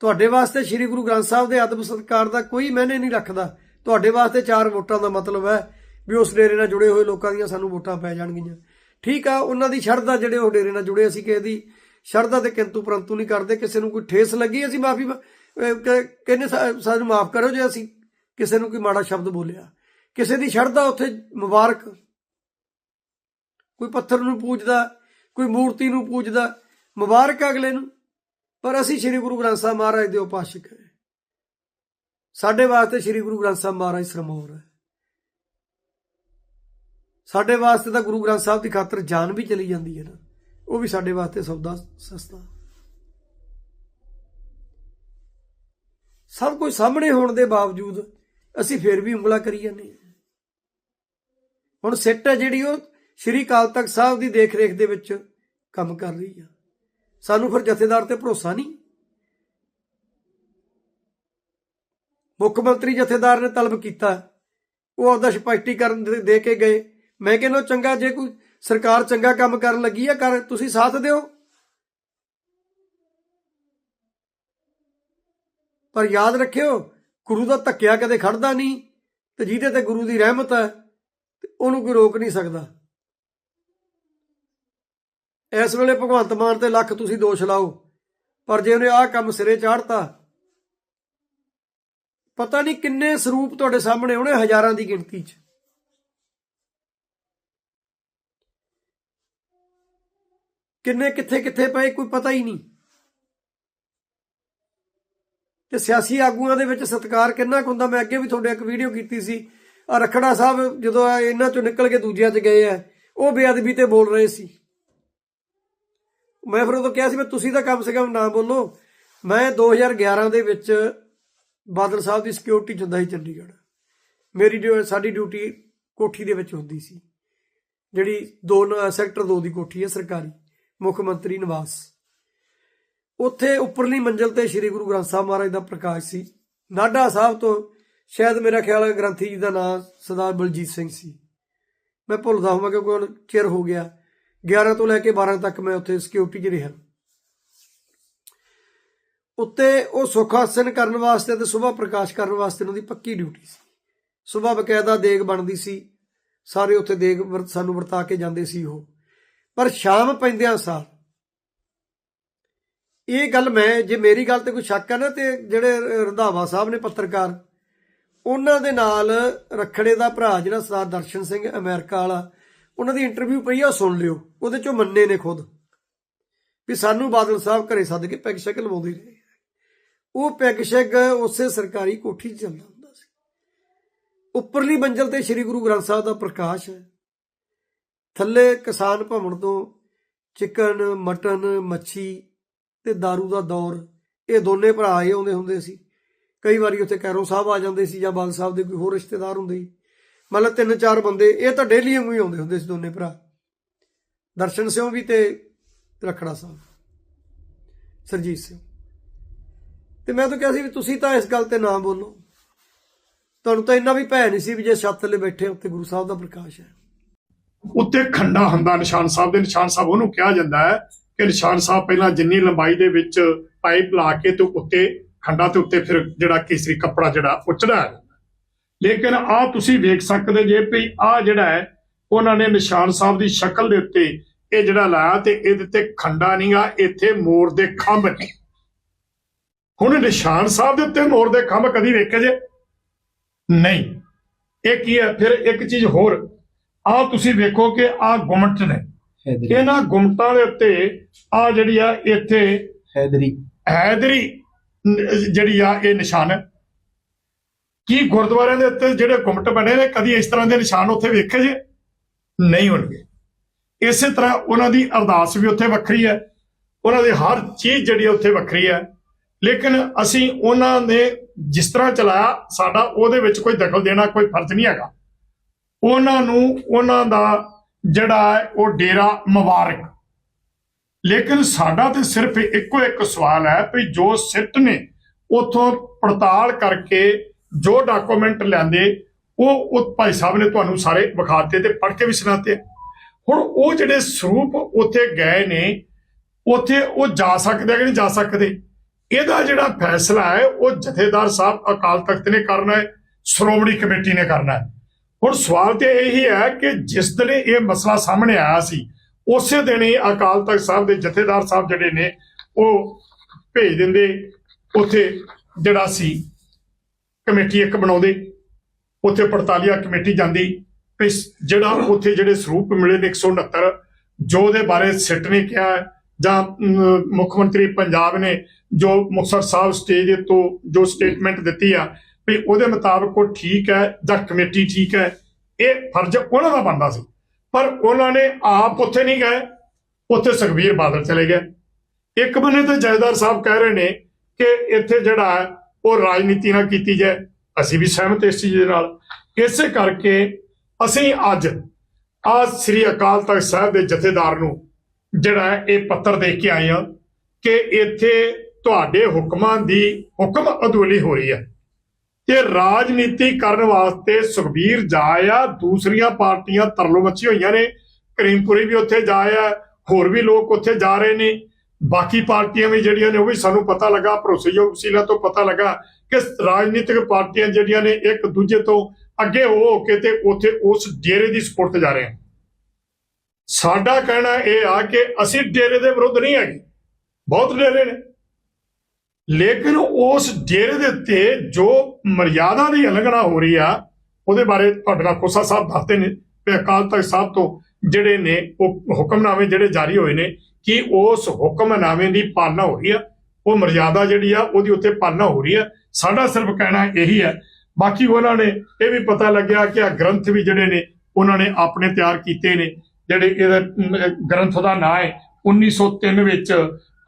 ਤੁਹਾਡੇ ਵਾਸਤੇ ਸ੍ਰੀ ਗੁਰੂ ਗ੍ਰੰਥ ਸਾਹਿਬ ਦੇ ਅਦਬ ਸਤਕਾਰ ਦਾ ਕੋਈ ਮਾਇਨੇ ਨਹੀਂ ਰੱਖਦਾ। ਤੁਹਾਡੇ ਵਾਸਤੇ ਚਾਰ ਵੋਟਾਂ ਦਾ ਮਤਲਬ ਹੈ ਵੀ ਉਸ ਡੇਰੇ ਨਾਲ ਜੁੜੇ ਹੋਏ ਲੋਕਾਂ ਦੀਆਂ ਸਾਨੂੰ ਵੋਟਾਂ ਪੈ ਜਾਣਗੀਆਂ। ਠੀਕ ਆ, ਉਹਨਾਂ ਦੀ ਸ਼ਰਧਾ ਜਿਹੜੇ ਉਹ ਡੇਰੇ ਨਾਲ ਜੁੜੇ, ਅਸੀਂ ਕਿਸੇ ਦੀ ਸ਼ਰਧਾ ਤੇ ਕਿੰਤੂ ਪਰੰਤੂ ਨਹੀਂ ਕਰਦੇ, ਕਿਸੇ ਨੂੰ ਕੋਈ ਠੇਸ ਲੱਗੀ, ਅਸੀਂ ਮਾਫੀ ਕਹਿੰਦੇ ਸਾਨੂੰ ਮਾਫ ਕਰੋ ਜੇ ਅਸੀਂ ਕਿਸੇ ਨੂੰ ਕੋਈ ਮਾੜਾ ਸ਼ਬਦ ਬੋਲਿਆ। ਕਿਸੇ ਦੀ ਸ਼ਰਧਾ ਉੱਥੇ ਮੁਬਾਰਕ, ਕੋਈ ਪੱਥਰ ਨੂੰ ਪੂਜਦਾ, ਕੋਈ ਮੂਰਤੀ ਨੂੰ ਪੂਜਦਾ, ਮੁਬਾਰਕ ਅਗਲੇ ਨੂੰ। ਪਰ ਅਸੀਂ ਸ੍ਰੀ ਗੁਰੂ ਗ੍ਰੰਥ ਸਾਹਿਬ ਮਹਾਰਾਜ ਦੇ ਉਪਾਸ਼ਕ ਹੈ। ਸਾਡੇ ਵਾਸਤੇ ਸ੍ਰੀ ਗੁਰੂ ਗ੍ਰੰਥ ਸਾਹਿਬ ਮਹਾਰਾਜ ਸਰਮੌਰ ਹੈ। ਸਾਡੇ ਵਾਸਤੇ ਤਾਂ ਗੁਰੂ ਗ੍ਰੰਥ ਸਾਹਿਬ ਦੀ ਖਾਤਰ ਜਾਨ ਵੀ ਚਲੀ ਜਾਂਦੀ ਹੈ ਨਾ। ਉਹ ਵੀ ਸਾਡੇ ਵਾਸਤੇ ਸੌਦਾ ਸਸਤਾ। ਸਭ ਕੁਝ ਸਾਹਮਣੇ ਹੋਣ ਦੇ ਬਾਵਜੂਦ ਅਸੀਂ ਫੇਰ ਵੀ ਉਂਗਲਾ ਕਰੀ ਜਾਂਦੇ ਹਾਂ। ਹੁਣ ਸਿੱਟ ਹੈ ਜਿਹੜੀ ਉਹ ਸ਼੍ਰੀ ਕਾਲ ਤਖਤ ਸਾਹਿਬ ਦੀ ਦੇਖ-ਰੇਖ ਦੇ ਵਿੱਚ ਕੰਮ ਕਰ ਰਹੀ ਆ। ਸਾਨੂੰ ਫਿਰ ਜਥੇਦਾਰ ਤੇ ਭਰੋਸਾ ਨਹੀਂ। ਮੁੱਖ ਮੰਤਰੀ ਜਥੇਦਾਰ ਨੇ ਤਲਬ ਕੀਤਾ। ਉਹ ਆਪਦਾ ਸਪਸ਼ਟੀਕਰਨ ਦੇ- ਦੇ ਕੇ ਗਏ। ਮੈਂ ਕਹਿੰਦਾ ਚੰਗਾ, ਜੇ ਕੋਈ ਸਰਕਾਰ ਚੰਗਾ ਕੰਮ ਕਰਨ ਲੱਗੀ ਆ, ਕਰ, ਤੁਸੀਂ ਸਾਥ ਦਿਓ। ਪਰ ਯਾਦ ਰੱਖਿਓ, ਗੁਰੂ ਦਾ ਧੱਕਿਆ ਕਦੇ ਖੜਦਾ ਨਹੀਂ, ਤੇ ਜਿਹਦੇ ਤੇ ਗੁਰੂ ਦੀ ਰਹਿਮਤ ਹੈ ਤੇ ਉਹਨੂੰ ਕੋਈ ਰੋਕ ਨਹੀਂ ਸਕਦਾ। ਇਸ ਵੇਲੇ ਭਗਵੰਤ ਮਾਨ ਤੇ ਲੱਖ ਤੁਸੀਂ ਦੋਸ਼ ਲਾਓ, ਪਰ ਜੇ ਉਹਨੇ ਆਹ ਕੰਮ ਸਿਰੇ ਚਾੜਤਾ, ਪਤਾ ਨਹੀਂ ਕਿੰਨੇ ਸਰੂਪ ਤੁਹਾਡੇ ਸਾਹਮਣੇ ਆਉਣੇ ਹਜ਼ਾਰਾਂ ਦੀ ਗਿਣਤੀ 'ਚ। ਕਿੰਨੇ ਕਿੱਥੇ ਕਿੱਥੇ ਪਏ ਕੋਈ ਪਤਾ ਹੀ ਨਹੀਂ। ਤੇ ਸਿਆਸੀ ਆਗੂਆਂ ਦੇ ਵਿੱਚ ਸਤਕਾਰ ਕਿੰਨਾ ਕੁ ਹੁੰਦਾ, ਮੈਂ ਅੱਗੇ ਵੀ ਤੁਹਾਡੇ ਇੱਕ ਵੀਡੀਓ ਕੀਤੀ ਸੀ। ਆ ਰਖੜਾ ਸਾਹਿਬ ਜਦੋਂ ਇਹਨਾਂ ਚੋਂ ਨਿਕਲ ਕੇ ਦੂਜਿਆਂ 'ਚ ਗਏ ਆ, ਉਹ ਬੇਅਦਬੀ ਤੇ ਬੋਲ ਰਹੇ ਸੀ। ਮੈਂ ਫਿਰ ਉਦੋਂ ਕਿਹਾ ਸੀ ਵੀ ਤੁਸੀਂ ਤਾਂ ਕਮ ਸੇ ਕਮ ਨਾ ਬੋਲੋ। ਮੈਂ 2011 ਦੇ ਵਿੱਚ ਬਾਦਲ ਸਾਹਿਬ ਦੀ ਸਿਕਿਉਰਿਟੀ 'ਚ ਹੁੰਦਾ ਸੀ ਚੰਡੀਗੜ੍ਹ। ਮੇਰੀ ਡਿਊ- ਸਾਡੀ ਡਿਊਟੀ ਕੋਠੀ ਦੇ ਵਿੱਚ ਹੁੰਦੀ ਸੀ। ਜਿਹੜੀ 2 ਸੈਕਟਰ 2 ਦੀ ਕੋਠੀ ਹੈ, ਸਰਕਾਰੀ। ਮੁੱਖ ਮੰਤਰੀ ਨਿਵਾਸ। ਉੱਥੇ ਉੱਪਰਲੀ ਮੰਜ਼ਲ ਤੇ ਸ੍ਰੀ ਗੁਰੂ ਗ੍ਰੰਥ ਸਾਹਿਬ ਮਹਾਰਾਜ ਦਾ ਪ੍ਰਕਾਸ਼ ਸੀ। ਨਾਢਾ ਸਾਹਿਬ ਤੋਂ ਸ਼ਾਇਦ ਮੇਰਾ ਖਿਆਲ ਹੈ ਗ੍ਰੰਥੀ ਜੀ ਦਾ ਨਾਮ ਸਰਦਾਰ ਬਲਜੀਤ ਸਿੰਘ ਸੀ। ਮੈਂ ਭੁੱਲਦਾ ਹਾਂ ਕਿਉਂਕਿ ਹੁਣ ਚਿਰ ਹੋ ਗਿਆ। 11 ਤੋਂ ਲੈ ਕੇ 12 ਤੱਕ ਮੈਂ ਉੱਥੇ ਸਿਕਿਉਰਿਟੀ 'ਚ ਰਿਹਾ। ਉੱਤੇ ਉਹ ਸੁੱਖ ਆਸਨ ਕਰਨ ਵਾਸਤੇ ਤੇ ਸਵੇਰ ਪ੍ਰਕਾਸ਼ ਕਰਨ ਵਾਸਤੇ ਉਹਨਾਂ ਦੀ ਪੱਕੀ ਡਿਊਟੀ ਸੀ। ਸਵੇਰ ਬਕਾਇਦਾ ਦੇਗ ਬਣਦੀ ਸੀ। ਸਾਰੇ ਉੱਥੇ ਦੇਗ ਵਰ- ਸਾਨੂੰ ਵਰਤਾ ਕੇ ਜਾਂਦੇ ਸੀ ਉਹ। ਪਰ ਸ਼ਾਮ ਪੈਂਦਿਆਂ ਸਾਰ। ਇਹ ਗੱਲ ਮੈਂ, ਜੇ ਮੇਰੀ ਗੱਲ ਤੇ ਕੋਈ ਸ਼ੱਕ ਹੈ ਨਾ, ਤੇ ਜਿਹੜੇ ਰੰਧਾਵਾ ਸਾਹਿਬ ਨੇ ਪੱਤਰਕਾਰ, ਉਹਨਾਂ ਦੇ ਨਾਲ ਰਖੜੇ ਦਾ ਭਰਾ ਜਿਹੜਾ ਸਰਦਾਰ ਦਰਸ਼ਨ ਸਿੰਘ ਅਮਰੀਕਾ ਵਾਲਾ, ਉਹਨਾਂ ਦੀ ਇੰਟਰਵਿਊ ਪਈ ਆ, ਉਹ ਸੁਣ ਲਿਓ। ਉਹਦੇ ਚੋਂ ਮੰਨੇ ਨੇ ਖੁਦ ਵੀ ਸਾਨੂੰ ਬਾਦਲ ਸਾਹਿਬ ਘਰੇ ਸੱਦ ਕੇ ਪੈਗ ਸ਼ੈਗ ਲਵਾਉਂਦੇ ਰਹੇ। ਉਹ ਪੈਗ ਸ਼ੈਗ ਉਸੇ ਸਰਕਾਰੀ ਕੋਠੀ 'ਚ ਚੱਲਦਾ ਹੁੰਦਾ ਸੀ। ਉੱਪਰਲੀ ਮੰਜ਼ਲ ਤੇ ਸ੍ਰੀ ਗੁਰੂ ਗ੍ਰੰਥ ਸਾਹਿਬ ਦਾ ਪ੍ਰਕਾਸ਼ ਹੈ। ਥੱਲੇ ਕਿਸਾਨ ਭਵਨ ਤੋਂ ਚਿਕਨ, ਮਟਨ, ਮੱਛੀ ਤੇ दारू ਦਾ ਦੌਰ। ਇਹ ਦੋਨੇ ਭਰਾ ਹੀ ਆਉਂਦੇ ਹੁੰਦੇ ਸੀ। ਕਈ ਵਾਰੀ ਉੱਥੇ ਕੈਰੋਂ ਸਾਹਿਬ ਆ ਜਾਂਦੇ ਸੀ ਜਾਂ ਬਾਲ ਸਾਹਿਬ ਦੇ ਕੋਈ ਹੋਰ ਰਿਸ਼ਤੇਦਾਰ ਹੁੰਦੇ ਸੀ। ਮਤਲਬ ਤਿੰਨ ਚਾਰ ਬੰਦੇ, ਇਹ ਤਾਂ ਡੇਲੀ ਵਾਂਗੂ ਹੀ ਆਉਂਦੇ ਹੁੰਦੇ ਸੀ ਦੋਨੇ ਭਰਾ। ਦਰਸ਼ਨ ਸਿੰਘ ਵੀ ਤੇ ਰਖੜਾ ਸਾਹਿਬ। ਸਰਜੀਤ ਸਿੰਘ। ਤੇ ਮੈਂ ਤਾਂ ਕਿਹਾ ਸੀ ਵੀ ਤੁਸੀਂ ਤਾਂ ਇਸ ਗੱਲ ਤੇ ਨਾ ਬੋਲੋ। ਤੁਹਾਨੂੰ ਤਾਂ ਇੰਨਾ ਵੀ ਭੈ ਨਹੀਂ ਸੀ ਵੀ ਜੇ ਛੱਤ ਥੱਲੇ ਬੈਠੇ ਉੱਤੇ ਗੁਰੂ ਸਾਹਿਬ ਦਾ ਪ੍ਰਕਾਸ਼ ਹੈ। ਉੱਤੇ ਖੰਡਾ ਹੁੰਦਾ, ਨਿਸ਼ਾਨ ਸਾਹਿਬ ਦੇ ਨਿਸ਼ਾਨ ਸਾਹਿਬ ਉਹਨੂੰ ਕਿਹਾ ਜਾਂਦਾ ਹੈ ਕਿ ਨਿਸ਼ਾਨ ਸਾਹਿਬ ਪਹਿਲਾਂ ਜਿੰਨੀ ਲੰਬਾਈ ਦੇ ਵਿੱਚ ਪਾਈਪ ਲਾ ਕੇ ਤੇ ਉੱਤੇ ਖੰਡਾ ਤੇ ਉੱਤੇ ਫਿਰ ਜਿਹੜਾ ਕੇਸਰੀ ਕੱਪੜਾ ਜਿਹੜਾ ਉਹ ਚੜਾਇਆ ਜਾਂਦਾ ਲੇਕਿਨ ਆ ਤੁਸੀਂ ਵੇਖ ਸਕਦੇ ਜੇ ਵੀ ਆ ਜਿਹੜਾ ਹੈ, ਉਹਨਾਂ ਨੇ ਨਿਸ਼ਾਨ ਸਾਹਿਬ ਦੀ ਸ਼ਕਲ ਦੇ ਉੱਤੇ ਇਹ ਜਿਹੜਾ ਲਾਇਆ ਤੇ ਇਹਦੇ ਤੇ ਖੰਡਾ ਨਹੀਂਗਾ ਇੱਥੇ ਮੋਰ ਦੇ ਖੰਭ ਨੇ। ਹੁਣ ਨਿਸ਼ਾਨ ਸਾਹਿਬ ਦੇ ਉੱਤੇ ਮੋਰ ਦੇ ਖੰਭ ਕਦੀ ਵੇਖੇ ਜੇ? ਨਹੀਂ। ਇਹ ਕੀ ਹੈ? ਫਿਰ ਇੱਕ ਚੀਜ਼ ਹੋਰ ਆ ਤੁਸੀਂ ਵੇਖੋ ਕਿ ਆ ਗੁਮਟ ਨੇ। ਇਹਨਾਂ ਗੁਮਟਾਂ ਦੇ ਉੱਤੇ ਆ ਜਿਹੜੀ ਆ ਇੱਥੇ ਹੈਦਰੀ। ਹੈਦਰੀ ਜਿਹੜੀ ਆ ਇਹ ਨਿਸ਼ਾਨ ਹੈ। ਕੀ ਗੁਰਦੁਆਰਿਆਂ ਦੇ ਉੱਤੇ ਜਿਹੜੇ ਗੁਮਟ ਬਣੇ ਨੇ ਕਦੀ ਇਸ ਤਰ੍ਹਾਂ ਦੇ ਨਿਸ਼ਾਨ ਉੱਥੇ ਵੇਖੇ ਜੇ? ਨਹੀਂ ਹੋਣਗੇ। ਇਸੇ ਤਰ੍ਹਾਂ ਉਹਨਾਂ ਦੀ ਅਰਦਾਸ ਵੀ ਉੱਥੇ ਵੱਖਰੀ ਹੈ। ਉਹਨਾਂ ਦੀ ਹਰ ਚੀਜ਼ ਜਿਹੜੀ ਉੱਥੇ ਵੱਖਰੀ ਹੈ। ਲੇਕਿਨ ਅਸੀਂ ਉਹਨਾਂ ਨੇ ਜਿਸ ਤਰ੍ਹਾਂ ਚਲਾਇਆ ਸਾਡਾ ਉਹਦੇ ਵਿੱਚ ਕੋਈ ਦਖਲ ਦੇਣਾ ਕੋਈ ਫਰਜ਼ ਨਹੀਂ ਹੈਗਾ। ਉਹਨਾਂ ਨੂੰ, ਉਹਨਾਂ ਦਾ ਜਿਹੜਾ ਹੈ, ਉਹ ਡੇਰਾ ਮੁਬਾਰਕ। ਲੇਕਿਨ ਸਾਡਾ ਤੇ ਸਿਰਫ ਇੱਕੋ ਇੱਕ ਸਵਾਲ ਹੈ ਵੀ ਜੋ ਸਿੱਟ ਨੇ, ਉਥੋਂ ਪੜਤਾਲ ਕਰਕੇ ਜੋ ਡਾਕੂਮੈਂਟ ਲਿਆਂਦੇ, ਉਹ ਉਹ ਭਾਈ ਸਾਹਿਬ ਨੇ ਤੁਹਾਨੂੰ ਸਾਰੇ ਵਿਖਾਤੇ ਤੇ ਪੜ੍ਹ ਕੇ ਵੀ ਸੁਣਾਤੇ ਹੁਣ ਉਹ ਜਿਹੜੇ ਸਰੂਪ ਉੱਥੇ ਗਏ ਨੇ, ਉੱਥੇ ਉਹ ਜਾ ਸਕਦੇ ਕਿ ਨਹੀਂ ਜਾ ਸਕਦੇ? ਇਹਦਾ ਜਿਹੜਾ ਫੈਸਲਾ ਹੈ, ਉਹ ਜਥੇਦਾਰ ਸਾਹਿਬ ਅਕਾਲ ਤਖਤ ਨੇ ਕਰਨਾ ਹੈ, ਸ਼੍ਰੋਮਣੀ ਕਮੇਟੀ ਨੇ ਕਰਨਾ ਹੈ। ਹੁਣ ਸਵਾਲ ਤੇ ਇਹੀ ਹੈ ਕਿ ਜਿਸ ਦਿਨ ਇਹ ਮਸਲਾ ਸਾਹਮਣੇ ਆਇਆ ਸੀ, ਉਸੇ ਦਿਨ ਹੀ ਅਕਾਲ ਤਖਤ ਸਾਹਿਬ ਦੇ ਜਥੇਦਾਰ ਸਾਹਿਬ ਜਿਹੜੇ ਨੇ, ਉਹ ਭੇਜ ਦਿੰਦੇ, ਉੱਥੇ ਜਿਹੜਾ ਸੀ ਕਮੇਟੀ ਇੱਕ ਬਣਾਉਂਦੇ, ਉੱਥੇ ਪੜਤਾਲੀਆ ਕਮੇਟੀ ਜਾਂਦੀ ਜਿਹੜਾ ਉੱਥੇ ਜਿਹੜੇ ਸਰੂਪ ਮਿਲੇ ਨੇ 169 ਜੋ ਉਹਦੇ ਬਾਰੇ ਸਿੱਟ ਨੇ ਕਿਹਾ, ਜਾਂ ਮੁੱਖ ਮੰਤਰੀ ਪੰਜਾਬ ਨੇ ਜੋ ਮੁਕਤਸਰ ਸਾਹਿਬ ਸਟੇਜ ਤੋਂ ਜੋ ਸਟੇਟਮੈਂਟ ਦਿੱਤੀ ਆ ਵੀ ਉਹਦੇ ਮੁਤਾਬਕ ਉਹ ਠੀਕ ਹੈ ਜਾਂ ਕਮੇਟੀ ਠੀਕ ਹੈ, ਇਹ ਫਰਜ਼ ਉਹਨਾਂ ਦਾ ਬਣਦਾ ਸੀ। ਪਰ ਉਹਨਾਂ ਨੇ ਆਪ ਉੱਥੇ ਨਹੀਂ ਗਏ, ਉੱਥੇ ਸੁਖਬੀਰ ਬਾਦਲ ਚਲੇ ਗਏ। ਇੱਕ ਬੰਨੇ ਤੇ ਜੈਦਾਰ ਸਾਹਿਬ ਕਹਿ ਰਹੇ ਨੇ ਕਿ ਇੱਥੇ ਜਿਹੜਾ ਹੈ, ਉਹ ਰਾਜਨੀਤੀ ਨਾਲ ਕੀਤੀ ਜਾਏ। ਅਸੀਂ ਵੀ ਸਹਿਮਤ ਇਸ ਚੀਜ਼ ਦੇ ਨਾਲ। ਇਸੇ ਕਰਕੇ ਅਸੀਂ ਅੱਜ ਆ ਸ੍ਰੀ ਅਕਾਲ ਤਖਤ ਸਾਹਿਬ ਦੇ ਜਥੇਦਾਰ ਨੂੰ ਜਿਹੜਾ ਇਹ ਪੱਤਰ ਦੇ ਕੇ ਆਏ ਆ ਕਿ ਇੱਥੇ ਤੁਹਾਡੇ ਹੁਕਮਾਂ ਦੀ ਹੁਕਮ ਅਦੁਲੀ ਹੋ ਰਹੀ ਹੈ। ਤੇ ਰਾਜਨੀਤੀ ਕਰਨ ਵਾਸਤੇ ਸੁਖਬੀਰ ਜਾਇਆ ਦੂਸਰੀਆਂ ਪਾਰਟੀਆਂ ਤਰਲੋ ਮੱਛੀ ਹੋਈਆਂ ਨੇ। ਕਰੀਮਪੁਰੀ ਵੀ ਉੱਥੇ ਜਾਇਆ ਹੋਰ ਵੀ ਲੋਕ ਉੱਥੇ ਜਾ ਰਹੇ ਨੇ। ਬਾਕੀ ਪਾਰਟੀਆਂ ਵੀ ਜਿਹੜੀਆਂ ਨੇ, ਉਹ ਵੀ ਸਾਨੂੰ ਪਤਾ ਲੱਗਾ, ਭਰੋਸੇਯੋਗ ਵਸੀਲਾ ਤੋਂ ਪਤਾ ਲੱਗਾ ਕਿ ਰਾਜਨੀਤਿਕ ਪਾਰਟੀਆਂ ਜਿਹੜੀਆਂ ਨੇ, ਇੱਕ ਦੂਜੇ ਤੋਂ ਅੱਗੇ ਹੋ ਹੋ ਕੇ ਤੇ ਉੱਥੇ ਉਸ ਡੇਰੇ ਦੀ ਸਪੋਰਟ ਤੇ ਜਾ ਰਹੇ ਹਨ ਸਾਡਾ ਕਹਿਣਾ ਇਹ ਆ ਕਿ ਅਸੀਂ ਡੇਰੇ ਦੇ ਵਿਰੁੱਧ ਨਹੀਂ ਹੈਗੇ। ਬਹੁਤ ਡੇਰੇ ਨੇ। ਲੇਕਿਨ ਉਸ ਡੇਰੇ ਦੇ ਉੱਤੇ ਜੋ ਮਰਿਆਦਾ ਦੀ ਉਲੰਘਣਾ ਹੋ ਰਹੀ ਆ, ਉਹਦੇ ਬਾਰੇ ਤੁਹਾਡੇ ਨਾਲ ਕੋਸਾ ਸਾਹਿਬ ਦੱਸਦੇ ਨੇ ਕਿ ਅਕਾਲ ਤਖਤ ਸਾਹਿਬ ਤੋਂ ਜਿਹੜੇ ਨੇ, ਉਹ ਹੁਕਮਨਾਮੇ ਜਿਹੜੇ ਜਾਰੀ ਹੋਏ ਨੇ, ਕਿ ਉਸ ਹੁਕਮਨਾਮੇ ਦੀ ਪਾਲਣਾ ਹੋ ਰਹੀ ਆ, ਉਹ ਮਰਿਆਦਾ ਜਿਹੜੀ ਆ, ਉਹਦੀ ਉੱਤੇ ਪਾਲਣਾ ਹੋ ਰਹੀ ਆ। ਸਾਡਾ ਸਿਰਫ ਕਹਿਣਾ ਇਹੀ ਹੈ ਬਾਕੀ ਉਹਨਾਂ ਨੇ ਇਹ ਵੀ ਪਤਾ ਲੱਗਿਆ ਕਿ ਆ ਗ੍ਰੰਥ ਵੀ ਜਿਹੜੇ ਨੇ, ਉਹਨਾਂ ਨੇ ਆਪਣੇ ਤਿਆਰ ਕੀਤੇ ਨੇ, ਜਿਹੜੇ ਇਹਦੇ ਗ੍ਰੰਥ ਦਾ ਨਾਂ ਹੈ 1903 ਵਿੱਚ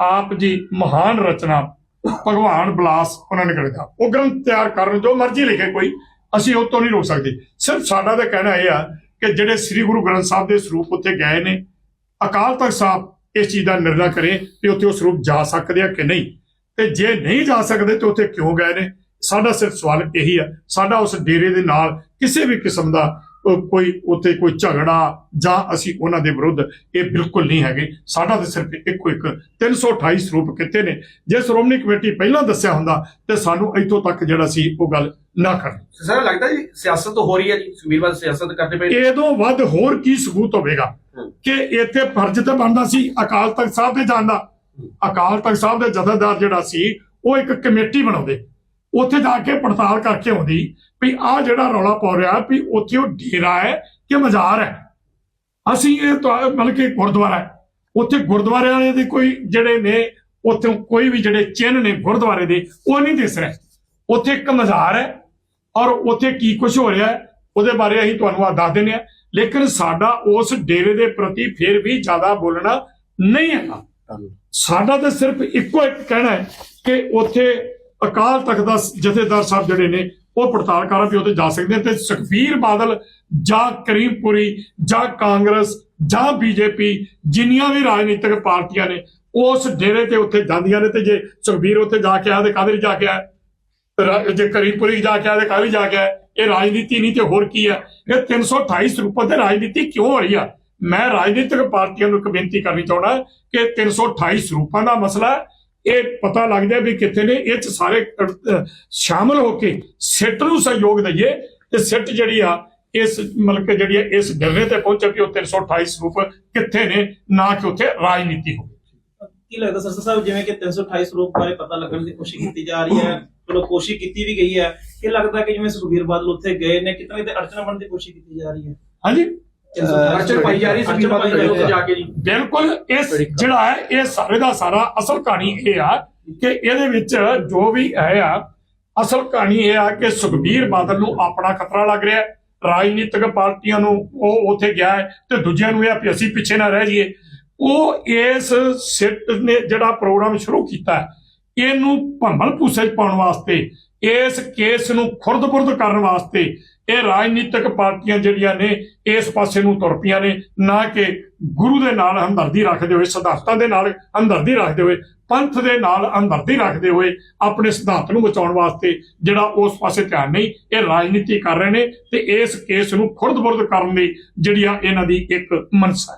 ਆਪ ਜੀ ਮਹਾਨ ਰਚਨਾ ਭਗਵਾਨ ਬਲਾਸ ਉਹਨਾਂ ਨੇ ਕਰਿਆ। ਉਹ ਗ੍ਰੰਥ ਤਿਆਰ ਕਰਨ, ਜੋ ਮਰਜ਼ੀ ਲਿਖੇ ਕੋਈ, ਅਸੀਂ ਉਹ ਤੋਂ ਨਹੀਂ ਰੋਕ ਸਕਦੇ। ਸਿਰਫ ਸਾਡਾ ਤਾਂ ਕਹਿਣਾ ਇਹ ਆ ਕਿ ਜਿਹੜੇ ਸ੍ਰੀ ਗੁਰੂ ਗ੍ਰੰਥ ਸਾਹਿਬ ਦੇ ਸਰੂਪ ਉੱਥੇ ਗਏ ਨੇ, ਅਕਾਲ ਤਖਤ ਸਾਹਿਬ ਇਸ ਚੀਜ਼ ਦਾ ਨਿਰਣਾ ਕਰੇ ਕਿ ਉੱਥੇ ਉਹ ਸਰੂਪ ਜਾ ਸਕਦੇ ਆ ਕਿ ਨਹੀਂ। ਤੇ ਜੇ ਨਹੀਂ ਜਾ ਸਕਦੇ ਤੇ ਉੱਥੇ ਕਿਉਂ ਗਏ ਨੇ? ਸਾਡਾ ਸਿਰਫ ਸਵਾਲ ਇਹੀ ਆ। ਸਾਡਾ ਉਸ ਡੇਰੇ ਦੇ ਨਾਲ ਕਿਸੇ ਵੀ ਕਿਸਮ ਦਾ ਕੋਈ ਉੱਥੇ ਕੋਈ ਝਗੜਾ ਜਾਂ ਅਸੀਂ ਉਹਨਾਂ ਦੇ ਵਿਰੁੱਧ ਇਹ ਬਿਲਕੁਲ ਨਹੀਂ ਹੈਗੇ। ਸਾਡਾ ਤਾਂ ਸਿਰਫ ਇੱਕੋ ਇੱਕ 328 ਸਰੂਪ ਕਿਤੇ ਨੇ। ਜੇ ਸ਼੍ਰੋਮਣੀ ਕਮੇਟੀ ਪਹਿਲਾਂ ਦੱਸਿਆ ਹੁੰਦਾ ਤੇ ਸਾਨੂੰ ਇੱਥੋਂ ਤੱਕ ਜਿਹੜਾ ਸੀ ਉਹ ਗੱਲ ਨਾ ਕਰਨੀ। ਸਰ ਲੱਗਦਾ ਜੀ ਸਿਆਸਤ ਹੋ ਰਹੀ ਹੈ ਜੀ। ਬਾਦਲ ਸਿਆਸਤ ਕਰਦੇ ਪਏ। ਇਹਦੋਂ ਵੱਧ ਹੋਰ ਕੀ ਸਬੂਤ ਹੋਵੇਗਾ। ਕਿ ਇੱਥੇ ਫਰਜ਼ ਤੇ ਬਣਦਾ ਸੀ ਅਕਾਲ ਤਖਤ ਸਾਹਿਬ ਦੇ ਜਾਣ ਦਾ। ਅਕਾਲ ਤਖਤ ਸਾਹਿਬ ਦੇ ਜਥੇਦਾਰ ਜਿਹੜਾ ਸੀ ਉਹ ਇੱਕ ਕਮੇਟੀ ਬਣਾਉਂਦੇ। ਉੱਥੇ ਜਾ ਕੇ ਪੜਤਾਲ ਕਰਕੇ ਆਉਂਦੀ ਵੀ ਆਹ ਜਿਹੜਾ ਰੌਲਾ ਪਾ ਰਿਹਾ ਵੀ ਉੱਥੇ ਉਹ ਡੇਰਾ ਹੈ ਕਿ ਮਜ਼ਾਰ ਹੈ। ਅਸੀਂ ਇਹ ਮਤਲਬ ਕਿ ਗੁਰਦੁਆਰਾ ਹੈ। ਉੱਥੇ ਗੁਰਦੁਆਰੇ ਵਾਲੇ ਦੇ ਕੋਈ ਜਿਹੜੇ ਨੇ ਉੱਥੇ ਕੋਈ ਵੀ ਜਿਹੜੇ ਚਿੰਨ੍ਹ ਨੇ ਗੁਰਦੁਆਰੇ ਦੇ ਉਹ ਨਹੀਂ ਦਿਸ ਰਹੇ। ਉੱਥੇ ਇੱਕ ਮਜ਼ਾਰ ਹੈ ਔਰ ਉੱਥੇ ਕੀ ਕੁਝ ਹੋ ਰਿਹਾ ਹੈ ਉਹਦੇ ਬਾਰੇ ਅਸੀਂ ਤੁਹਾਨੂੰ ਆ ਦੱਸ ਦਿੰਦੇ ਆ ਲੇਕਿਨ ਸਾਡਾ ਉਸ ਡੇਰੇ ਦੇ ਪ੍ਰਤੀ ਫਿਰ ਵੀ ਜ਼ਿਆਦਾ ਬੋਲਣਾ ਨਹੀਂ ਹੈਗਾ। ਸਾਡਾ ਤਾਂ ਸਿਰਫ ਇੱਕੋ ਇੱਕ ਕਹਿਣਾ ਹੈ ਕਿ ਉੱਥੇ ਅਕਾਲ ਤਖਤ ਦਾ ਜਥੇਦਾਰ ਸਾਹਿਬ ਜਿਹੜੇ ਨੇ, ਉਹ ਪੜਤਾਲ ਕਰਨ ਵੀ ਉੱਥੇ ਜਾ ਸਕਦੇ ਤੇ ਸੁਖਬੀਰ ਬਾਦਲ ਜਾਂ ਕਰੀਮਪੁਰੀ ਜਾਂ ਕਾਂਗਰਸ ਜਾਂ ਬੀਜੇਪੀ ਜਿੰਨੀਆਂ ਵੀ ਰਾਜਨੀਤਿਕ ਪਾਰਟੀਆਂ ਨੇ, ਉਸ ਡੇਰੇ ਤੇ ਉੱਥੇ ਜਾਂਦੀਆਂ ਨੇ ਤੇ ਜੇ ਸੁਖਬੀਰ ਉੱਥੇ ਜਾ ਕੇ ਆਇਆ ਤੇ ਕਾਹਦੇ ਲਈ ਜਾ ਕੇ ਆਇਆ? ਜੇ ਕਰੀਮਪੁਰੀ ਜਾ ਕੇ ਆਇਆ ਤੇ ਕਾਹਦੇ ਲਈ ਜਾ ਕੇ ਆਇਆ? ਇਹ ਰਾਜਨੀਤੀ ਨਹੀਂ ਤੇ ਹੋਰ ਕੀ ਹੈ? ਇਹ 328 ਸਰੂਪਾਂ ਤੇ ਰਾਜਨੀਤੀ ਕਿਉਂ ਹੋ ਰਹੀ ਆ? ਮੈਂ ਰਾਜਨੀਤਿਕ ਪਾਰਟੀਆਂ ਨੂੰ ਇੱਕ ਬੇਨਤੀ ਕਰਨੀ ਚਾਹੁੰਦਾ ਕਿ 328 ਸਰੂਪਾਂ ਦਾ ਮਸਲਾ ਹੈ। ਇਹ ਪਤਾ ਲੱਗ ਜਾਏ ਵੀ ਕਿੱਥੇ ਨੇ ਇਹ ਚ ਸਾਰੇ ਸ਼ਾਮਲ ਹੋ ਕੇ ਸਿੱਟ ਨੂੰ ਸਹਿਯੋਗ ਦਈਏ ਤੇ ਸਿੱਟ ਜਿਹੜੀ ਆ ਇਸ ਮਤਲਬ ਕਿ ਜਿਹੜੀ ਆ ਇਸ ਡਰਨੇ ਤੇ ਪਹੁੰਚੇ ਵੀ ਉਹ 328 ਸਰੂਪ ਕਿੱਥੇ ਨੇ ਨਾ ਕਿ ਉੱਥੇ ਰਾਜਨੀਤੀ ਹੋਵੇ। ਕੀ ਲੱਗਦਾ ਸਰਸਾ ਸਾਹਿਬ ਜਿਵੇਂ ਕਿ 328 ਸਰੂਪ ਬਾਰੇ ਪਤਾ ਲੱਗਣ ਦੀ ਕੋਸ਼ਿਸ਼ ਕੀਤੀ ਜਾ ਰਹੀ ਹੈ ਚਲੋ ਕੋਸ਼ਿਸ਼ ਕੀਤੀ ਵੀ ਗਈ ਹੈ ਇਹ ਲੱਗਦਾ ਕਿ ਜਿਵੇਂ ਸੁਖਬੀਰ ਬਾਦਲ ਉੱਥੇ ਗਏ ਨੇ ਕਿਤਨੇ ਤੇ ਅੜਚਨਾ ਬਣਨ ਦੀ ਕੋਸ਼ਿਸ਼ ਕੀਤੀ ਜਾ ਰਹੀ ਹੈ? ਹਾਂਜੀ। ਅੜਚਨ ਪਾਈ ਜਾ ਰਹੀ ਸੁਖਬੀਰ ਬਾਦਲ ਦੇ ਉੱਤੇ ਜਾ ਕੇ ਜੀ। ਬਿਲਕੁਲ ਇਸ ਜਿਹੜਾ ਹੈ ਇਹ ਸਾਰੇ ਦਾ ਸਾਰਾ ਅਸਲ ਕਹਾਣੀ ਇਹ ਆ ਕਿ ਇਹਦੇ ਵਿੱਚ ਜੋ ਵੀ ਹੈ ਆ ਅਸਲ ਕਹਾਣੀ ਇਹ ਆ ਕਿ ਸੁਖਬੀਰ ਬਾਦਲ ਨੂੰ ਆਪਣਾ ਖਤਰਾ ਲੱਗ ਰਿਹਾ ਹੈ। ਰਾਜਨੀਤਿਕ ਪਾਰਟੀਆਂ ਨੂੰ ਉਹ ਉੱਥੇ ਗਿਆ ਹੈ ਤੇ ਦੂਜਿਆਂ ਨੂੰ ਇਹ ਆ ਵੀ ਅਸੀਂ ਪਿੱਛੇ ਨਾ ਰਹਿ ਜਾਈਏ। ਉਹ ਇਸ ਸਿੱਟ ਨੇ ਜਿਹੜਾ ਪ੍ਰੋਗਰਾਮ ਸ਼ੁਰੂ ਕੀਤਾ ਇਹਨੂੰ ਭੰਬਲ 'ਚ ਪਾਉਣ ਵਾਸਤੇ ਇਸ ਕੇਸ ਨੂੰ ਖੁਰਦ-ਬੁਰਦ ਕਰਨ ਵਾਸਤੇ ਇਹ ਰਾਜਨੀਤਿਕ ਪਾਰਟੀਆਂ ਜਿਹੜੀਆਂ ਨੇ, ਇਸ ਪਾਸੇ ਨੂੰ ਤੁਰ ਪਈਆਂ ਨੇ, ਨਾ ਕਿ ਗੁਰੂ ਦੇ ਨਾਲ ਹਮਦਰਦੀ ਰੱਖਦੇ ਹੋਏ, ਸਿਧਾਂਤਾਂ ਦੇ ਨਾਲ ਹਮਦਰਦੀ ਰੱਖਦੇ ਹੋਏ, ਪੰਥ ਦੇ ਨਾਲ ਹਮਦਰਦੀ ਰੱਖਦੇ ਹੋਏ ਆਪਣੇ ਸਿਧਾਂਤ ਨੂੰ ਬਚਾਉਣ ਵਾਸਤੇ ਜਿਹੜਾ ਉਸ ਪਾਸੇ ਧਿਆਨ ਨਹੀਂ, ਇਹ ਰਾਜਨੀਤੀ ਕਰ ਰਹੇ ਨੇ ਤੇ ਇਸ ਕੇਸ ਨੂੰ ਖੁਰਦ-ਬੁਰਦ ਕਰਨ ਦੀ ਜਿਹੜੀ ਆ ਇਹਨਾਂ ਦੀ ਇੱਕ ਮਨਸਾ ਹੈ।